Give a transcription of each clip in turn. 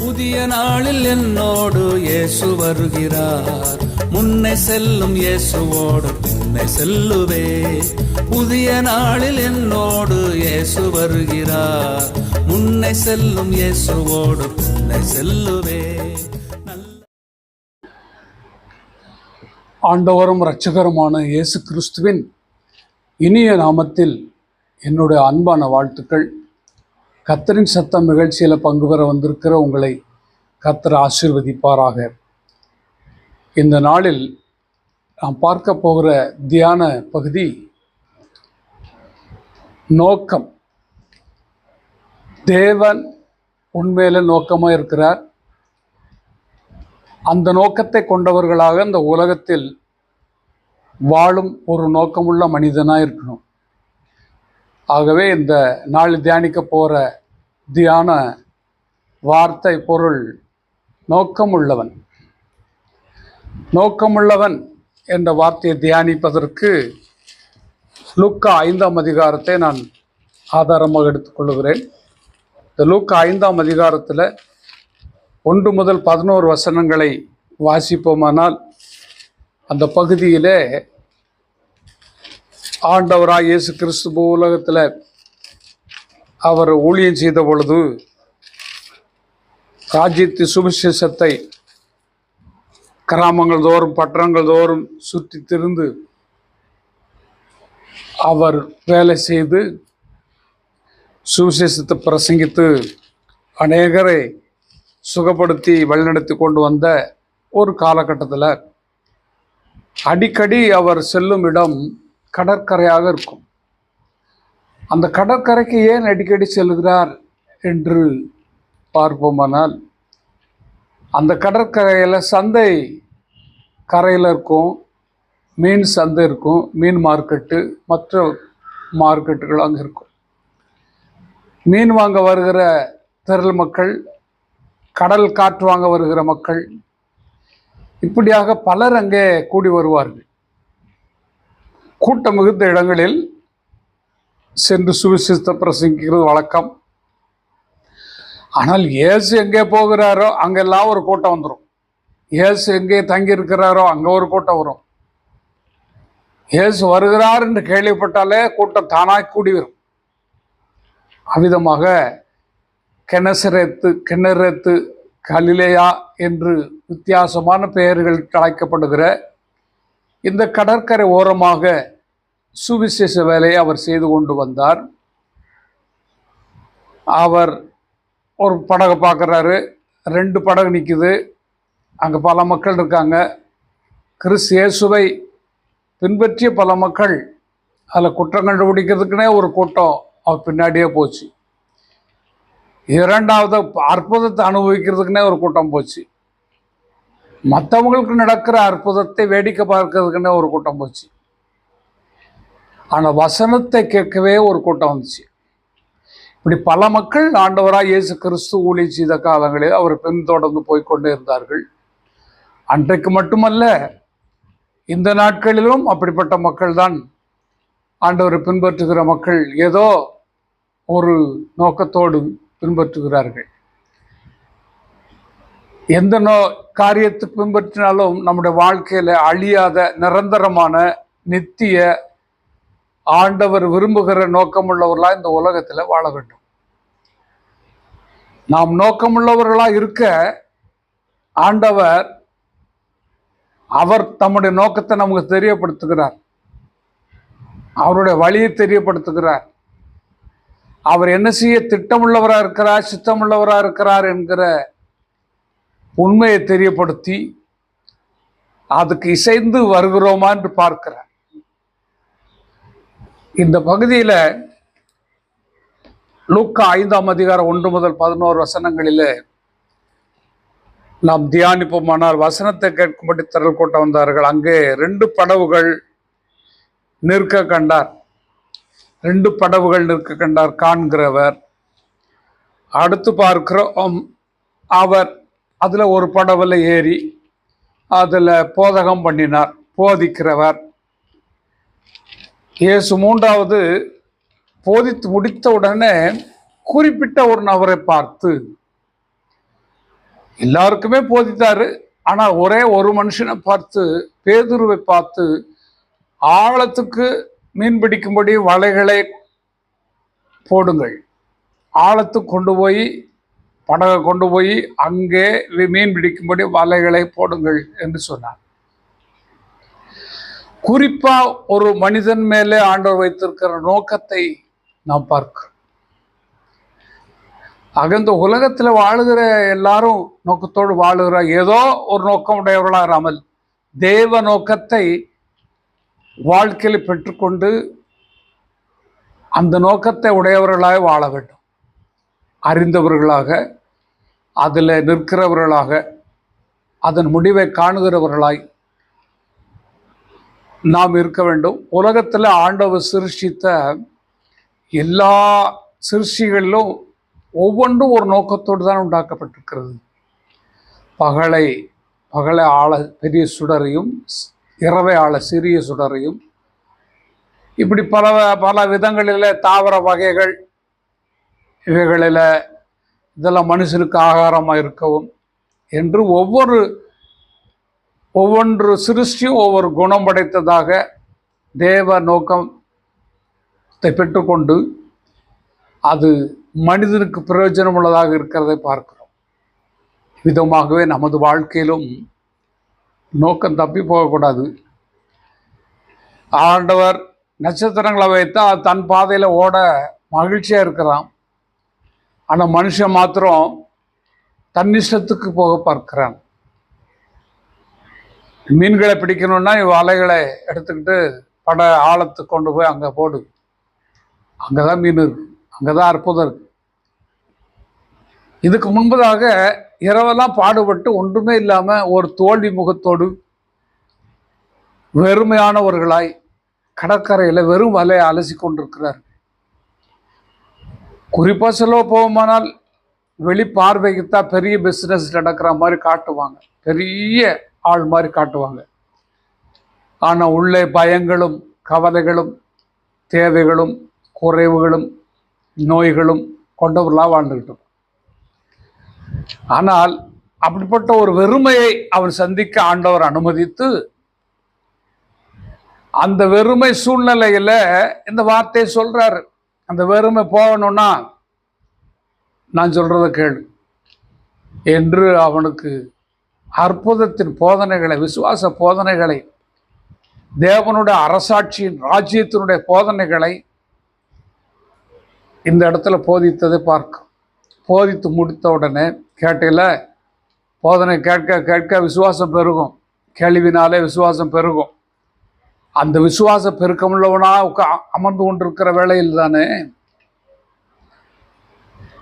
புதிய நாளில் என்னோடு இயேசு வருகிறார். முன்னை செல்லும் இயேசுவோடு பின்னே செல்லுவே. புதிய நாளில் என்னோடு இயேசு வருகிறார். முன்னை செல்லும் இயேசுவோடு பின்னே செல்லுவே. ஆண்டவரும் இரட்சகருமான இயேசு கிறிஸ்துவின் இனிய நாமத்தில் என்னுடைய அன்பான வாழ்த்துக்கள். கத்தரின் சத்தம் நிகழ்ச்சியில் பங்கு பெற வந்திருக்கிற உங்களை கத்தர் ஆசிர்வதிப்பாராக. இந்த நாளில் நாம் பார்க்க போகிற தியான பகுதி நோக்கம். தேவன் உண்மையில நோக்கமாக இருக்கிறார். அந்த நோக்கத்தை கொண்டவர்களாக இந்த உலகத்தில் வாழும் ஒரு நோக்கமுள்ள மனிதனாக இருக்கணும். ஆகவே இந்த நாள் தியானிக்க போகிற தியான வார்த்தை பொருள் நோக்கமுள்ளவன். நோக்கமுள்ளவன் என்ற வார்த்தையை தியானிப்பதற்கு லூக்கா ஐந்தாம் அதிகாரத்தை நான் ஆதாரமாக எடுத்துக்கொள்கிறேன் இந்த லூக்கா ஐந்தாம் அதிகாரத்தில் ஒன்று முதல் பதினோரு வசனங்களை வாசிப்போமானால் அந்த பகுதியிலே ஆண்டவராக இயேசு கிறிஸ்து உலகத்தில் அவர் ஊழியம் செய்த பொழுது ராஜ்யத்து சுவிசேஷத்தை கிராமங்கள் தோறும் பட்டணங்கள் தோறும் சுற்றி திருந்து அவர் வேலை செய்து சுவிசேஷத்தை பிரசங்கித்து அநேகரை சுகப்படுத்தி வழிநடத்தி கொண்டு வந்த ஒரு காலகட்டத்தில் அடிக்கடி அவர் செல்லும் இடம் கடற்கரையாக இருக்கும். அந்த கடற்கரைக்கு ஏன் அடிக்கடி செல்கிறார் என்று பார்ப்போமானால் அந்த கடற்கரையில் சந்தை கரையில் இருக்கும் மீன் சந்தை இருக்கும் மீன் மார்க்கெட்டு மற்ற மார்க்கெட்டுகள் அங்கே இருக்கும். மீன் வாங்க வருகிற திரள் மக்கள் கடல் காற்று வாங்க வருகிற மக்கள் இப்படியாக பலர் அங்கே கூடி வருவார்கள். கூட்டம் மிகுந்த இடங்களில் சென்று சுவிசித்த பிரசங்கிக்கிறது வழக்கம். ஆனால் இயேசு எங்கே போகிறாரோ அங்கெல்லாம் ஒரு கூட்டம் வந்துடும் இயேசு எங்கே தங்கி இருக்கிறாரோ அங்கே ஒரு கூட்டம் வரும். இயேசு வருகிறார் என்று கேள்விப்பட்டாலே கூட்டம் தானாக கூடி வரும் அவ்விதமாக கெனசரத்து கிணறத்து கலிலேயா என்று வித்தியாசமான பெயர்கள் அழைக்கப்படுகிற இந்த கடற்கரை ஓரமாக சுவிசேஷ வேலையை அவர் செய்து கொண்டு வந்தார். அவர் ஒரு படகை பார்க்குறாரு. ரெண்டு படகு நிற்குது அங்கே பல மக்கள் இருக்காங்க. கிறிஸ் இயேசுவை பின்பற்றிய பல மக்கள் அதில் குற்றம் கண்டுபிடிக்கிறதுக்குனே ஒரு கூட்டம் அவர் பின்னாடியே போச்சு. இரண்டாவது அற்புதத்தை அனுபவிக்கிறதுக்குனே ஒரு கூட்டம் போச்சு. மற்றவங்களுக்கு நடக்கிற அற்புதத்தை வேடிக்கை பார்க்கறதுக்குன்னே ஒரு கூட்டம் போச்சு. ஆனால் வசனத்தை கேட்கவே ஒரு கூட்டம் வந்துச்சு. இப்படி பல மக்கள் ஆண்டவராக இயேசு கிறிஸ்து ஊழி செய்த காலங்களில் அவர் பின்தொடர்ந்து போய்கொண்டே இருந்தார்கள். அன்றைக்கு மட்டுமல்ல இந்த நாட்களிலும் அப்படிப்பட்ட மக்கள் தான் ஆண்டவரை பின்பற்றுகிற மக்கள் ஏதோ ஒரு நோக்கத்தோடு பின்பற்றுகிறார்கள். எந்த நோ காரியத்தை பின்பற்றினாலும் நம்முடைய வாழ்க்கையில் அழியாத நிரந்தரமான நித்திய ஆண்டவர் விரும்புகிற நோக்கமுள்ளவர்களாக இந்த உலகத்தில் வாழ வேண்டும். நாம் நோக்கமுள்ளவர்களாக இருக்க ஆண்டவர் அவர் தம்முடைய நோக்கத்தை நமக்கு தெரியப்படுத்துகிறார். அவருடைய வழியை தெரியப்படுத்துகிறார். அவர் என்ன செய்ய திட்டமுள்ளவராக இருக்கிறார் சித்தமுள்ளவராக இருக்கிறார் என்கிற உண்மையை தெரியப்படுத்தி அதுக்கு இசைந்து வருகிறோமா என்று பார்க்கிறார். இந்த பகுதியில் லூக்கா ஐந்தாம் அதிகாரம் ஒன்று முதல் பதினோரு வசனங்களில் நாம் தியானிப்போமானால் வசனத்தை கேட்கும்படி திரள் கூட்டம் வந்தார்கள். அங்கே ரெண்டு படவுகள் நிற்க கண்டார். ரெண்டு படவுகள் நிற்க கண்டார் காண்கிறவர். அடுத்து பார்க்கிறோம் அவர் அதில் ஒரு படவில் ஏறி அதில் போதகம் பண்ணினார். போதிக்கிறவர். இயேசு மூன்றாவது போதித்து முடித்த உடனே குறிப்பிட்ட ஒரு நபரை பார்த்து எல்லாருக்குமே போதித்தாரு ஆனால் ஒரே ஒரு மனுஷனை பார்த்து பேதுருவை பார்த்து ஆழத்துக்கு மீன் பிடிக்கும்படி வலைகளை போடுங்கள். ஆழத்துக்கு கொண்டு போய் படகை கொண்டு போய் அங்கே மீன் பிடிக்கும்படி வலைகளை போடுங்கள் என்று சொன்னார். குறிப்பா ஒரு மனிதன் மேலே ஆண்டவர் வைத்திருக்கிற நோக்கத்தை நாம் பார்க்கிறோம். ஆக இந்த உலகத்துல வாழுகிற எல்லாரும் நோக்கத்தோடு வாழுகிற ஏதோ ஒரு நோக்கம் உடையவர்களாக இராமல் தேவ நோக்கத்தை வாழ்க்கையில் பெற்றுக்கொண்டு அந்த நோக்கத்தை உடையவர்களாக வாழ வேண்டும். அறிந்தவர்களாக அதில் நிற்கிறவர்களாக அதன் முடிவை காணுகிறவர்களாய் நாம் இருக்க வேண்டும். உலகத்தில் ஆண்டவர் சிருஷ்டித்த எல்லா சிருஷ்டிகளிலும் ஒவ்வொன்றும் ஒரு நோக்கத்தோடு தான் உண்டாக்கப்பட்டிருக்கிறது. பகலை பகலை ஆள பெரிய சுடரையும் இரவை ஆள சிறிய சுடரையும் இப்படி பல பல விதங்களில் தாவர வகைகள் இவைகளில் இதெல்லாம் மனுஷனுக்கு ஆகாரமாக இருக்கவும் என்று ஒவ்வொரு ஒவ்வொன்று சிருஷ்டியும் ஒவ்வொரு குணம் படைத்ததாக தேவ நோக்கத்தை பெற்றுக்கொண்டு அது மனிதனுக்கு பிரயோஜனம் உள்ளதாக இருக்கிறதை பார்க்கிறோம். விதமாகவே நமது வாழ்க்கையிலும் நோக்கம் தப்பி போகக்கூடாது. ஆண்டவர் நட்சத்திரங்களை வைத்தா தன் பாதையில் ஓட மகிழ்ச்சியாக இருக்கிறான். ஆனால் மனுஷன் மாத்திரம் தன்னிஷ்டத்துக்கு போக பார்க்கிறான். மீன்களை பிடிக்கணும்னா அலைகளை எடுத்துக்கிட்டு பட ஆழத்துக்கு கொண்டு போய் அங்கே போடு. அங்கே தான் மீன் இருக்கு. அங்கே தான் அற்புதம் இருக்கு. இதுக்கு முன்பதாக இரவெல்லாம் பாடுபட்டு ஒன்றுமே இல்லாமல் ஒரு தோல்வி முகத்தோடு வெறுமையானவர்களாய் கடற்கரையில் வெறும் வலையை அலசி கொண்டிருக்கிறார் குறிப்பாக சொல்ல போகுமானால் வெளி பார்வைக்குத்தான் பெரிய பிஸ்னஸ் நடக்கிற மாதிரி காட்டுவாங்க. பெரிய ஆள் மாதிரி காட்டுவாங்க. ஆனால் உள்ளே பயங்களும் கவலைகளும் தேவைகளும் குறைவுகளும் நோய்களும் கொண்டவர்களாக வாழ்ந்துக்கிட்டோம் ஆனால் அப்படிப்பட்ட ஒரு வெறுமையை அவன் சந்திக்க ஆண்டவர் அனுமதித்து அந்த வெறுமை சூழ்நிலையில இந்த வார்த்தையை சொல்றாரு. அந்த வெறுமை போகணும்னா நான் சொல்கிறத கேளு. என்று அவனுக்கு அற்புதத்தின் போதனைகளை விசுவாச போதனைகளை தேவனுடைய அரசாட்சியின் ராஜ்யத்தினுடைய போதனைகளை இந்த இடத்துல போதித்ததை பார்க்கும் போதித்து முடித்த உடனே கேட்டையில் போதனை கேட்க கேட்க விசுவாசம் பெருகும். கேள்வினாலே விசுவாசம் பெருகும். அந்த விசுவாச பெருக்கமுள்ளவனா உட்கா அமர்ந்து கொண்டிருக்கிற வேளையில் தானே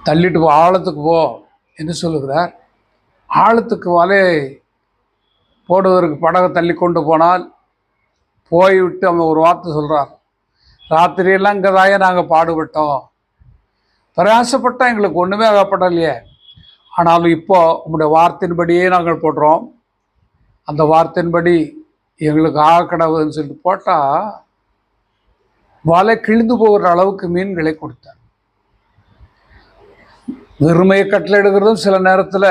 தள்ளிட்டு போ ஆழத்துக்கு போ என்று சொல்லுகிறார். ஆழத்துக்கு வலை போடுவதற்கு படகை தள்ளி கொண்டு போனால் போய்விட்டு அவன் ஒரு வார்த்தை சொல்கிறார் ராத்திரியெல்லாம் இங்கே தாயே நாங்கள் பாடுபட்டோம். பிரயாசப்பட்டால் எங்களுக்கு ஒன்றுமே ஆகப்படலையே ஆனாலும் இப்போ உங்களுடைய வார்த்தையின்படியே நாங்கள் போடுறோம். அந்த வார்த்தையின்படி எங்களுக்கு ஆக கடவுதுன்னு சொல்லிட்டு போட்டால் வலை கிழிந்து போகிற அளவுக்கு மீன்களை கொடுத்தார். வெறுமையை எடுக்கிறதும் சில நேரத்தில்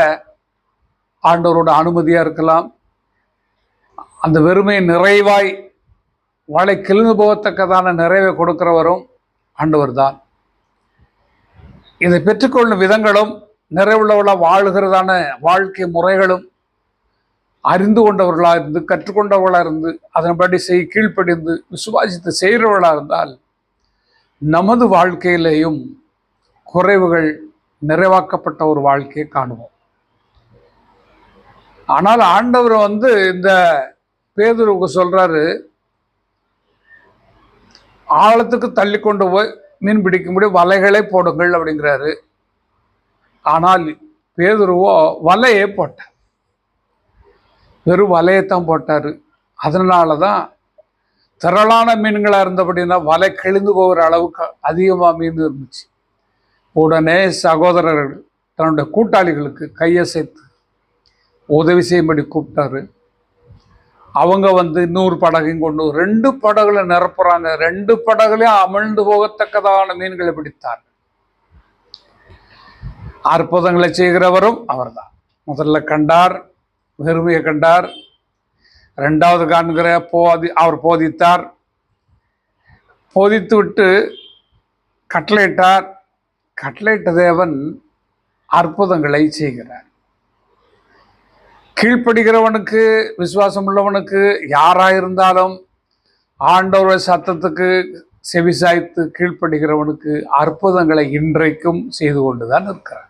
ஆண்டவரோட அனுமதியாக இருக்கலாம். அந்த வெறுமை நிறைவாய் வாழை கிழந்து போகத்தக்கதான நிறைவை கொடுக்கிறவரும் ஆண்டவர் தான் இதை பெற்றுக்கொள்ளும் விதங்களும் நிறைவுள்ளவளாக வாழுகிறதான வாழ்க்கை முறைகளும் அறிந்து கொண்டவர்களாக இருந்து கற்றுக்கொண்டவர்களாக இருந்து அதன்படி செய் கீழ்ப்படிந்து விசுவாசித்து செய்கிறவர்களாக இருந்தால் நமது வாழ்க்கையிலேயும் குறைவுகள் நிறைவாக்கப்பட்ட ஒரு வாழ்க்கையை காணுவோம். ஆனால் ஆண்டவர் வந்து இந்த பேதுருவுக்கு சொல்கிறாரு ஆழத்துக்கு தள்ளி கொண்டு போய் மீன் பிடிக்கும்படி வலைகளை போடுங்கள் அப்படிங்கிறாரு. ஆனால் பேதுருவோ வலையே போட்டார். வெறும் வலையைத்தான் போட்டார். அதனால தான் திரளான மீன்களாக இருந்தபடின்னா வலை கிழிந்து போகிற அளவுக்கு அதிகமாக மீன் இருந்துச்சு. உடனே சகோதரர்கள் தன்னுடைய கூட்டாளிகளுக்கு கையசைத்து உதவி செய்யும்படி கூப்பிட்டாரு. அவங்க வந்து இன்னொரு படகையும் கொண்டு ரெண்டு படகுல நிரப்புறாங்க. ரெண்டு படகுலையும் அமிழ்ந்து போகத்தக்கதான மீன்களை பிடித்தார். அற்புதங்களை செய்கிறவரும் அவர்தான். முதல்ல கண்டார் வெறுமையை கண்டார். ரெண்டாவது காண்கிற போதி அவர் போதித்தார். போதித்து விட்டு கட்டளையிட்டார். கட்டளையிட்ட தேவன் அற்புதங்களை செய்கிறார். கீழ்ப்படுகிறவனுக்கு விசுவாசம் உள்ளவனுக்கு யாராயிருந்தாலும் ஆண்டவருடைய சத்தத்துக்கு செவிசாய்த்து கீழ்ப்படுகிறவனுக்கு அற்புதங்களை இன்றைக்கும் செய்து கொண்டு தான் இருக்கிறார்.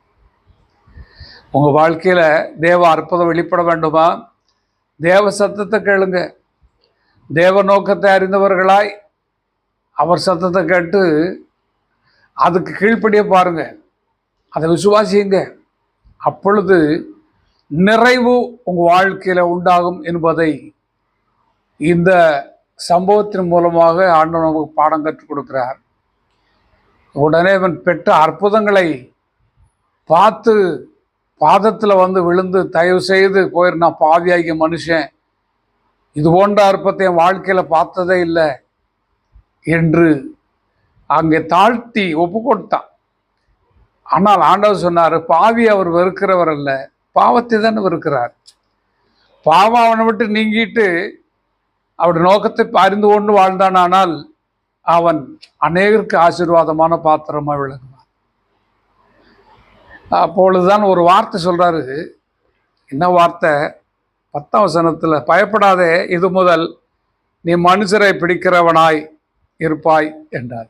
உங்கள் வாழ்க்கையில் தேவ அற்புதம் வெளிப்பட வேண்டுமா? தேவ சத்தத்தை கேளுங்க. தேவ நோக்கத்தை அறிந்தவர்களாய் அவர் சத்தத்தை கேட்டு அதுக்கு கீழ்ப்படிய பாருங்கள் அதை விசுவாசியுங்க. அப்பொழுது நிறைவு உங்கள் வாழ்க்கையில் உண்டாகும் என்பதை இந்த சம்பவத்தின் மூலமாக ஆண்டவர் நமக்கு பாடம் கற்றுக் கொடுக்கிறார். உடனே இவன் பெற்ற அற்புதங்களை பார்த்து பாதத்தில் வந்து விழுந்து தயவு செய்து போயிரு நான் பாவியாகிய மனுஷன் இது போன்ற அற்பத்தை என் வாழ்க்கையில் பார்த்ததே இல்லை என்று அங்கே தாழ்த்தி ஒப்பு கொடுத்தான் ஆனால் ஆண்டவர் சொன்னார் பாவி அவர் வெறுக்கிறவர் அல்ல. பாவத்தை தான் இருக்கிறார். பாவம் அவனை விட்டு நீங்கிட்டு அவருடைய நோக்கத்தை அறிந்து கொண்டு வாழ்ந்தான் ஆனால் அவன் அநேகருக்கு ஆசீர்வாதமான பாத்திரமாக விளங்குவான். அப்பொழுதுதான் ஒரு வார்த்தை சொல்கிறாரு என்ன வார்த்தை? பத்தாம் வசனத்தில் பயப்படாதே இது முதல். நீ மனுஷரை பிடிக்கிறவனாய் இருப்பாய் என்றார்.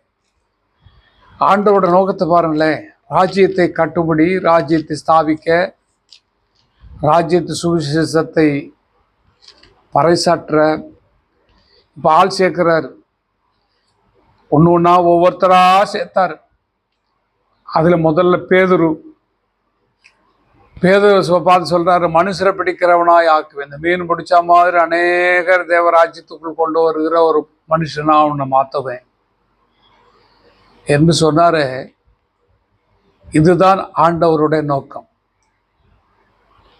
ஆண்டவோட நோக்கத்தை பாருங்களேன். ராஜ்யத்தை கட்டுப்படி ராஜ்யத்தை ஸ்தாபிக்க ராஜ்யத்து சுவிசேஷத்தை பறைசாற்ற இப்போ ஆள் சேர்க்கிறார். ஒன்று ஒன்றா ஒவ்வொருத்தராக சேர்த்தார். அதில் முதல்ல பேதுரு. பேதுரு பார்த்து சொல்கிறாரு மனுஷரை பிடிக்கிறவனாய் ஆக்குவேன். இந்த மீன் பிடிச்ச மாதிரி அநேகர் தேவராஜ்யத்துக்குள் கொண்டு வருகிற ஒரு மனுஷனாக உன்னை மாற்றுவேன் என்று சொன்னார். இதுதான் ஆண்டவருடைய நோக்கம்.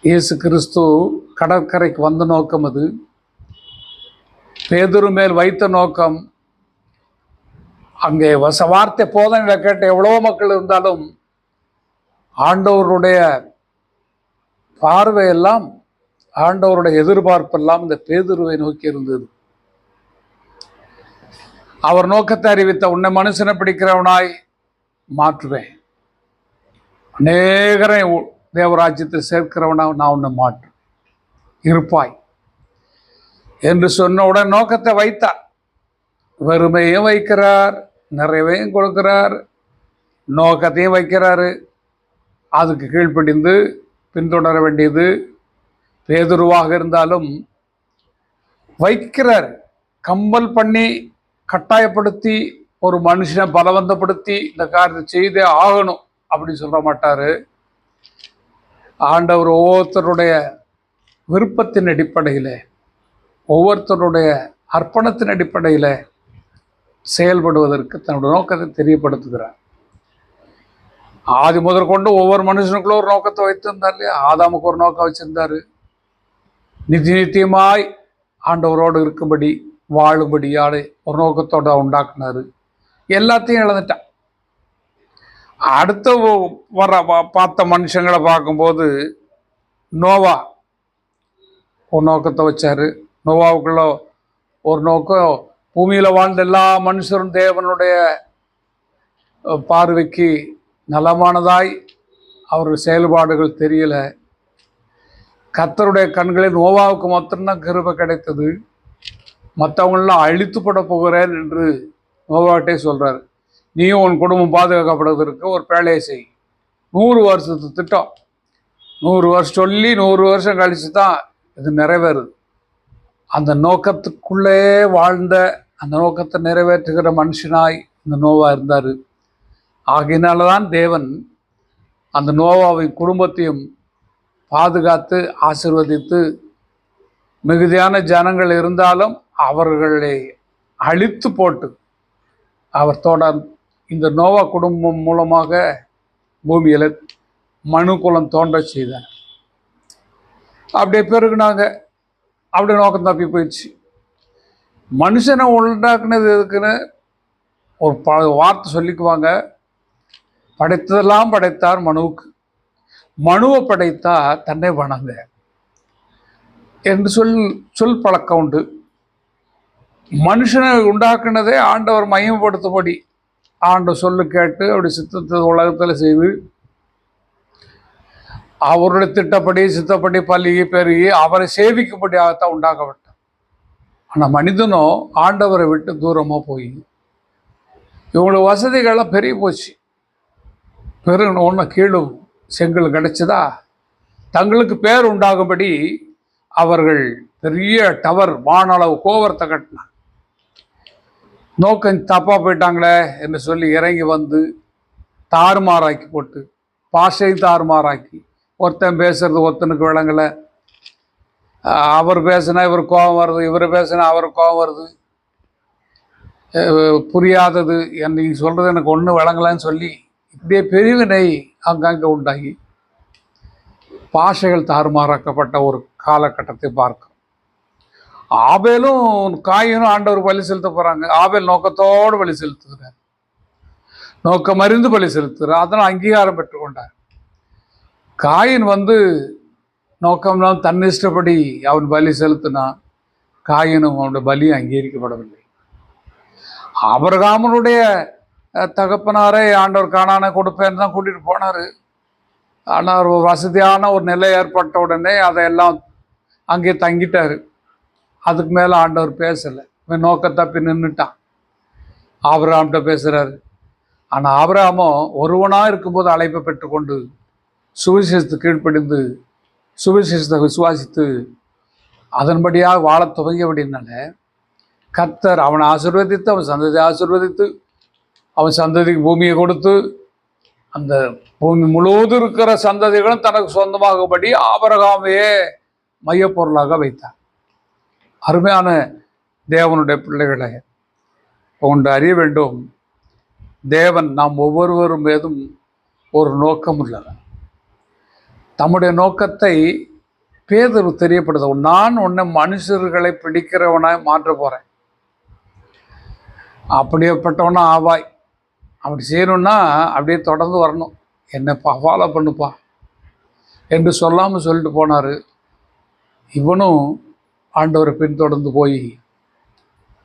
இயேசு கிறிஸ்து கடற்கரைக்கு வந்த நோக்கம் அது. பேதுரு மேல் வைத்த நோக்கம். அங்கே வச வார்த்தை போதனையில் கேட்ட எவ்வளோ மக்கள் இருந்தாலும் ஆண்டவருடைய பார்வையெல்லாம் ஆண்டவருடைய எதிர்பார்ப்பெல்லாம் இந்த பேதுருவை நோக்கி இருந்தது. அவர் நோக்கத்தை அறிவித்த உன்னை மனுஷனை பிடிக்கிறவனாய் மாற்றுவேன். அநேகரை உ- தேவராஜ்யத்தில் சேர்க்கிறவனா நான் உன்னை மாற்று இருப்பாய். என்று சொன்னவுடன் நோக்கத்தை வைத்தார். வெறுமையும் வைக்கிறார் நிறைவையும் கொடுக்கிறார் நோக்கத்தையும் வைக்கிறாரு. அதுக்கு கீழ்ப்படிந்து பின்தொடர வேண்டியது பேதுருவாக இருந்தாலும் வைக்கிறார். கம்பல் பண்ணி கட்டாயப்படுத்தி ஒரு மனுஷனை பலவந்தப்படுத்தி இந்த காரியத்தை செய்தே ஆகணும். அப்படின்னு சொல்ல மாட்டார். ஆண்டவர் ஒவ்வொருத்தருடைய விருப்பத்தின் அடிப்படையில் ஒவ்வொருத்தருடைய அர்ப்பணத்தின் அடிப்படையில் செயல்படுவதற்கு தன்னுடைய நோக்கத்தை தெரியப்படுத்துகிறார். ஆதி முதற்கொண்டு ஒவ்வொரு மனுஷனுக்குள்ள ஒரு நோக்கத்தை வைத்திருந்தார் இல்லையா? ஆதாமுக்கு ஒரு நோக்கம் வச்சிருந்தாரு. நித்திய நித்தியமாய் ஆண்டவரோடு இருக்கும்படி வாழும்படியாடு ஒரு நோக்கத்தோட உண்டாக்குனாரு. எல்லாத்தையும் இழந்துட்டான். அடுத்த வர பார்த்த மனுஷங்களை பார்க்கும்போது நோவா ஒரு நோக்கத்தை வச்சாரு. நோவாவுக்குள்ள ஒரு நோக்கம் பூமியில் வாழ்ந்த எல்லா மனுஷரும் தேவனுடைய பார்வைக்கு நலமானதாய் அவர் செயல்பாடுகள் தெரியல. கத்தருடைய கண்களில் நோவாவுக்கு மாத்திரம்தான் கிருபை கிடைத்தது. மற்றவங்களெலாம் அழித்துப்பட போகிறேன் என்று நோவாட்டே சொல்கிறார் நீயும் உன் குடும்பம் பாதுகாக்கப்படுவதற்கு ஒரு வேலையை செய். நூறு வருஷத்து திட்டம். நூறு வருஷம் சொல்லி நூறு வருஷம் கழித்து தான் இது நிறைவேறுது. அந்த நோக்கத்துக்குள்ளே வாழ்ந்த அந்த நோக்கத்தை நிறைவேற்றுகிற மனுஷனாய் இந்த நோவா இருந்தார். ஆகையினால தான் தேவன் அந்த நோவாவின் குடும்பத்தையும் பாதுகாத்து ஆசிர்வதித்து மிகுதியான ஜனங்கள் இருந்தாலும் அவர்களை அழித்து போட்டு அவர் தொடர் இந்த நோவா குடும்பம் மூலமாக பூமியில் மனு குலம் தோன்ற செய்தேன் அப்படியே பெருகுனாங்க அப்படியே நோக்கம் தப்பி போயிடுச்சு. மனுஷனை உண்டாக்குனது எதுக்குன்னு ஒரு ப வார்த்தை சொல்லிக்குவாங்க. படைத்ததெல்லாம் படைத்தார் மனுவுக்கு. மனுவை படைத்தா தன்னை வணங்க. என்று சொல் சொல் பழக்கம் உண்டு. மனுஷனை உண்டாக்குனதே ஆண்டவர் மையப்படுத்தபடி ஆண்டு சொல்லு கேட்டு அப்படி சித்தத்தை உலகத்தில் செய்து அவருடைய திட்டப்படி சித்தப்படி பள்ளியை பெருகி அவரை சேவிக்கும்படியாகத்தான் உண்டாக்கப்பட்டார். ஆனால் மனிதனோ ஆண்டவரை விட்டு தூரமாக போய் இவங்களுக்கு வசதிகள்லாம் பெரிய போச்சு. பெருகின ஒன்று கீழும் செங்கல் கிடைச்சதா? தங்களுக்கு பேர் உண்டாகும்படி அவர்கள் பெரிய டவர் வானளவு கோவரத்தை கட்டினாங்க. நோக்கம் தப்பாக போயிட்டாங்களே என்று சொல்லி இறங்கி வந்து தாறுமாறாக்கி போட்டு பாஷையும் தாறுமாறாக்கி ஒருத்தன் பேசுறது ஒருத்தனுக்கு விளங்கலை. அவர் பேசினா இவர் கோபம் வருது இவர் பேசினா அவர் கோபம் வருது. புரியாதது என்னை சொல்கிறது எனக்கு ஒன்றும் விளங்கலைன்னு சொல்லி இப்படியே பிரிவினை அங்கங்கே உண்டாகி பாஷைகள் தாறுமாறாக்கப்பட்ட ஒரு காலகட்டத்தை பார்க்கும் ஆபேலும் காயினும் ஆண்டவர் பலி செலுத்த போகிறாங்க ஆபேல் நோக்கத்தோடு பலி செலுத்துகிறார். நோக்கம் அறிந்து பலி செலுத்துகிறார். அதனால் அங்கீகாரம் பெற்றுக்கொண்டார். காயின் வந்து நோக்கம்லாம் தன் இஷ்டப்படி அவன் பலி செலுத்தினான். காயினும் அவனுடைய பலி அங்கீகரிக்கப்படவில்லை. அபரகாமனுடைய தகப்பனாரே ஆண்டவர் காணான கொடுப்பேன்னு தான் கூட்டிகிட்டு போனார். ஆனால் ஒரு வசதியான ஒரு நிலை ஏற்பட்ட உடனே அதையெல்லாம் அங்கே தங்கிட்டார். அதுக்கு மேலே ஆண்டவர் பேசலை. இவன் நோக்க தப்பி நின்றுட்டான் ஆபிரகாம்கிட்ட பேசுகிறாரு ஆனால் ஆபிரகாமோ ஒருவனாக இருக்கும்போது அழைப்பை பெற்றுக்கொண்டு சுவிசேஷத்து கீழ்ப்படிந்து சுவிசேஷத்தை விசுவாசித்து அதன்படியாக வாழத் துவங்கியபடினால கத்தர் அவனை ஆசிர்வதித்து அவன் சந்ததியை ஆசிர்வதித்து அவன் சந்ததிக்கு பூமியை கொடுத்து அந்த பூமி முழுவதும் இருக்கிற சந்ததிகளும் தனக்கு சொந்தமாகும்படி ஆபரகாமையே மையப்பொருளாக வைத்தார். அருமையான தேவனுடைய பிள்ளைகளை ஒன்று அறிய வேண்டும். தேவன் நாம் ஒவ்வொருவரும் மீதும் ஒரு நோக்கம் உள்ளது. தம்முடைய நோக்கத்தை பேதர் தெரியப்படுது. நான் உன்னை மனுஷர்களை பிடிக்கிறவனாய் மாற்ற போகிறேன் அப்படியேப்பட்டவனா ஆவாய். அப்படி செய்யணும்னா அப்படியே தொடர்ந்து வரணும். என்னப்பா ஃபாலோ பண்ணுப்பா. என்று சொல்லாமல் சொல்லிட்டு போனார். இவனும் ஆண்டவரை பின்தொடர்ந்து போய்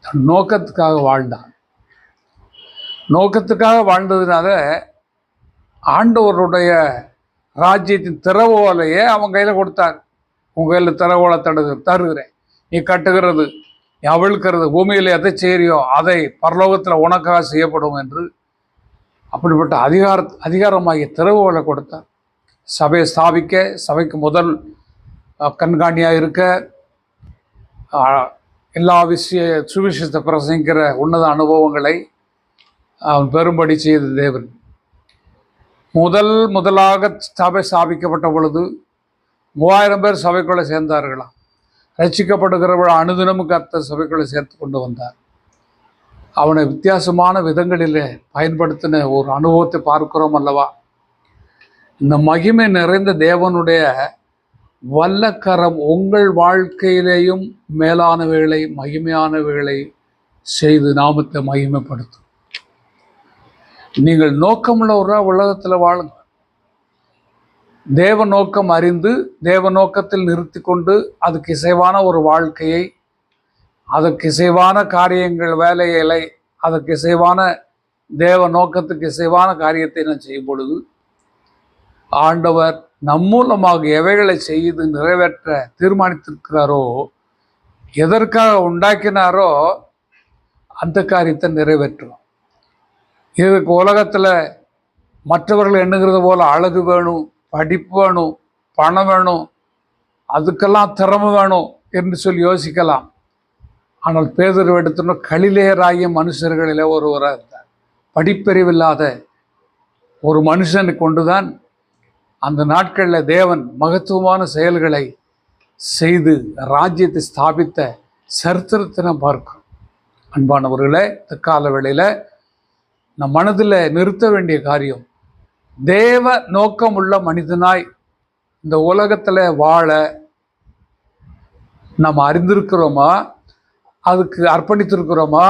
தன் நோக்கத்துக்காக வாழ்ந்தான். நோக்கத்துக்காக வாழ்ந்ததுனால ஆண்டவருடைய ராஜ்யத்தின் திறவோலையே அவன் கையில் கொடுத்தார் உங்கள் கையில் திறவோலை தடுகு தருகிறேன். நீ கட்டுகிறது நீ அவிழ்க்கிறது பூமியில் எதை செய்கிறியோ அதை பரலோகத்தில் உனக்காக செய்யப்படும் என்று அப்படிப்பட்ட அதிகார அதிகாரமாகிய திறவுகளை கொடுத்தார் சபையை ஸ்தாபிக்க சபைக்கு முதல் கண்காணியாக இருக்க எல்லா விஷய சுவிசேஷத்தை பிரசங்கிக்கிற உன்னத அனுபவங்களை அவன் பெரும்படி செய்த தேவன். முதல் முதலாக சபை ஸ்தாபிக்கப்பட்ட பொழுது மூவாயிரம் பேர் சபைக்குள்ளே சேர்ந்தார்களாம். ரசிக்கப்படுகிறவள் அனுதினமும் கர்த்தர் சபைக்குள்ளே சேர்த்து கொண்டு வந்தார். அவனை வித்தியாசமான விதங்களில் பயன்படுத்தின ஒரு அனுபவத்தை பார்க்கிறோம் அல்லவா? இந்த மகிமை நிறைந்த தேவனுடைய வல்லக்கரம் உங்கள் வாழ்க்கையிலேயும் மேலானவைகளை மகிமையானவைகளை செய்து நாமத்தை மகிமைப்படுத்தும். நீங்கள் நோக்கமுள்ளவராக உலகத்தில் வாழுங்க. தேவ நோக்கம் அறிந்து தேவ நோக்கத்தில் நிறுத்தி கொண்டு அதுக்கு இசைவான ஒரு வாழ்க்கையை அதற்கு இசைவான காரியங்கள் வேலைகளை அதற்கு இசைவான தேவ நோக்கத்துக்கு இசைவான காரியத்தை நான் செய்யும் பொழுது ஆண்டவர் நம் மூலமாக எவைகளை செய்து நிறைவேற்ற தீர்மானித்திருக்கிறாரோ எதற்காக உண்டாக்கினாரோ அந்த காரியத்தை நிறைவேற்றும் இதுக்கு உலகத்தில் மற்றவர்கள் எண்ணுகிறது போல அழகு வேணும் படிப்பு வேணும் பணம் வேணும் அதுக்கெல்லாம் திறமை வேணும் என்று சொல்லி யோசிக்கலாம். ஆனால் பேதர் எடுத்தோன்னா கலிலேயராகிய மனுஷர்களிலே ஒருவராக இருந்தார். படிப்பறிவில்லாத ஒரு மனுஷனை கொண்டுதான் அந்த நாட்களில் தேவன் மகத்துவமான செயல்களை செய்து ராஜ்யத்தை ஸ்தாபித்த சரித்திரத்தை நாம் பார்க்கிறோம். அன்பானவர்களே இந்த கால வேளையில் நம் மனதில் நிறுத்த வேண்டிய காரியம் தேவ நோக்கமுள்ள மனிதனாய் இந்த உலகத்தில் வாழ நம்ம அறிந்திருக்கிறோமா? அதுக்கு அர்ப்பணித்திருக்கிறோமா?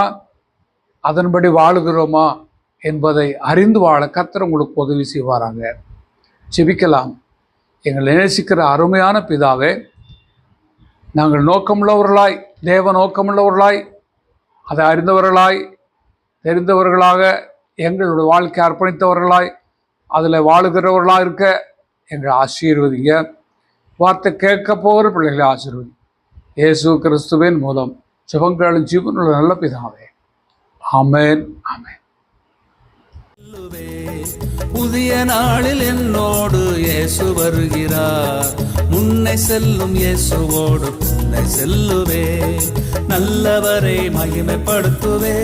அதன்படி வாழுகிறோமா? என்பதை அறிந்து வாழ கர்த்தர் உங்களுக்கு உதவி செய்வாராங்க செபிக்கலாம் எங்களை நேசிக்கிற அருமையான பிதாவே நாங்கள் நோக்கமுள்ளவர்களாய் தேவ நோக்கமுள்ளவர்களாய் அதை அறிந்தவர்களாய் தெரிந்தவர்களாக எங்களுடைய வாழ்க்கை அர்ப்பணித்தவர்களாய் அதில் வாழுகிறவர்களாக இருக்க எங்களை ஆசீர்வதிங்க. வார்த்தை கேட்க போகிற பிள்ளைகளை ஆசீர்வதி. இயேசு கிறிஸ்துவின் மூலம் சுபங்களும் ஜீவனுள்ள நல்ல பிதாவே. ஆமேன் ஆமேன். புதிய நாளில் என்னோடு இயேசு வருகிறார். முன்னை செல்லும் இயேசுவோடு பின்னை செல்லுவே நல்லவரை மகிமைப்படுத்துவே.